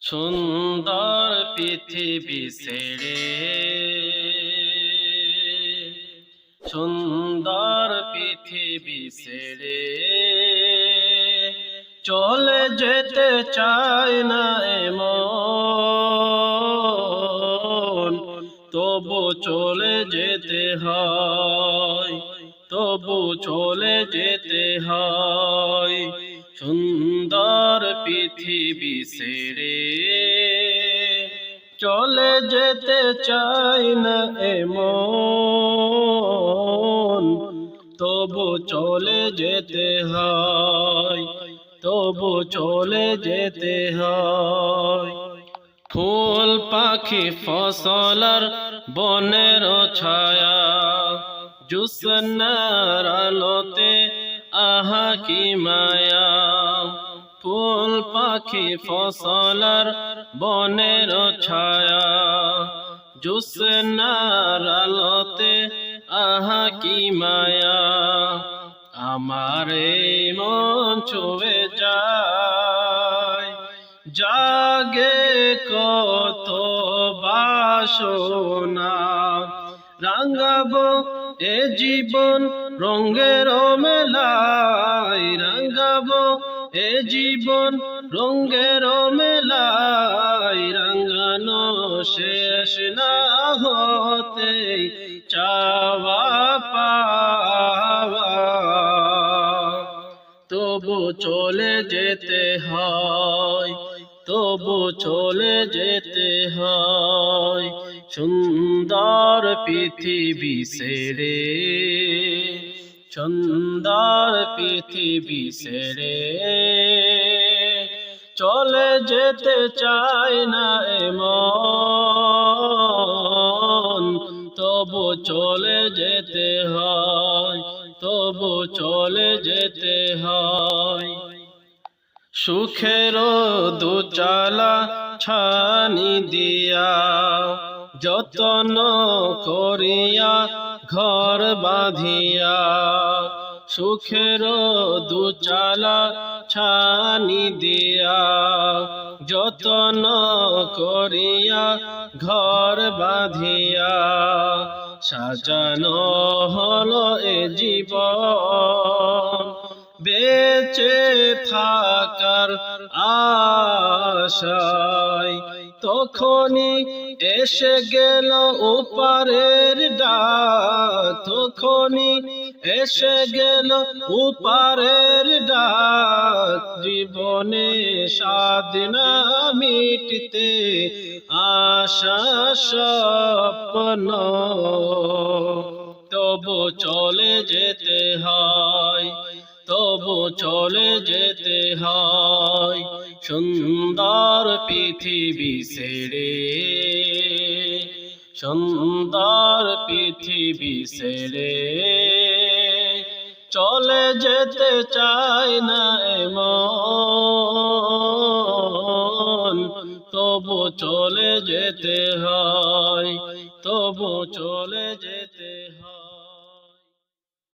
সুন্দর পৃথিবী ছেড়ে। সুন্দর পৃথিবী ছেড়ে। চলে যেতে চায় না এমন। তবু চলে যেতে হয়, তবু চলে যেতে হয়। সুন্দর পৃথিবী ছেড়ে। চলে যেতে চাই না এমন। তবু চলে যেতে হয়, তবু চলে যেতে হয়। ফুল পাখি ফসলার বনের ছায়া, জুসনার আলোতে আহা কি মায়া। ফুল পাখি ফসলার বনের ছায়া। জুসনার আলোতে, আহা কি মায়া। আমার এই মন ছুঁয়ে যায়। জাগে কত বাসনা। রাঙ্গাবো এ জীবন রঙ্গের মেলাই রাঙ্গাবো এ জীবন রঙ্গের মেলাই রাঙ্গানো শেষ না হতে চাওয়া পাওয়া। তবু চলে যেতে হয়, তবু চলে যেতে হয় সুন্দর পৃথিবী ছেড়ে। সুন্দর পৃথিবী ছেড়ে চলে যেতে চায় না এমন। তবু চলে যেতে হয়, তবু চলে যেতে হয়। সুখের দুচালা ছানি দিয়া যতন করিয়া ঘর বাঁধিয়া সুখের দুচালা ছানি দিয়া যতন করিয়া ঘর বাঁধিয়া সাজানো হলো এ জীবন। বেঁচে থাকার আশায় তখনই এসে গেল উপারের ডাক। তখনই এসে গেল উপারের ডাক। জীবনে সাধনা মিটতে আশা স্বপ্ন। তবু চলে যেতে হয়, তবু চলে যেতে হয়। সুন্দর পৃথিবী ছেড়ে সুন্দর পৃথিবী সেরে চলে যেতে চায় না এমন। তবু চলে যেতে হয়, তবু চলে যে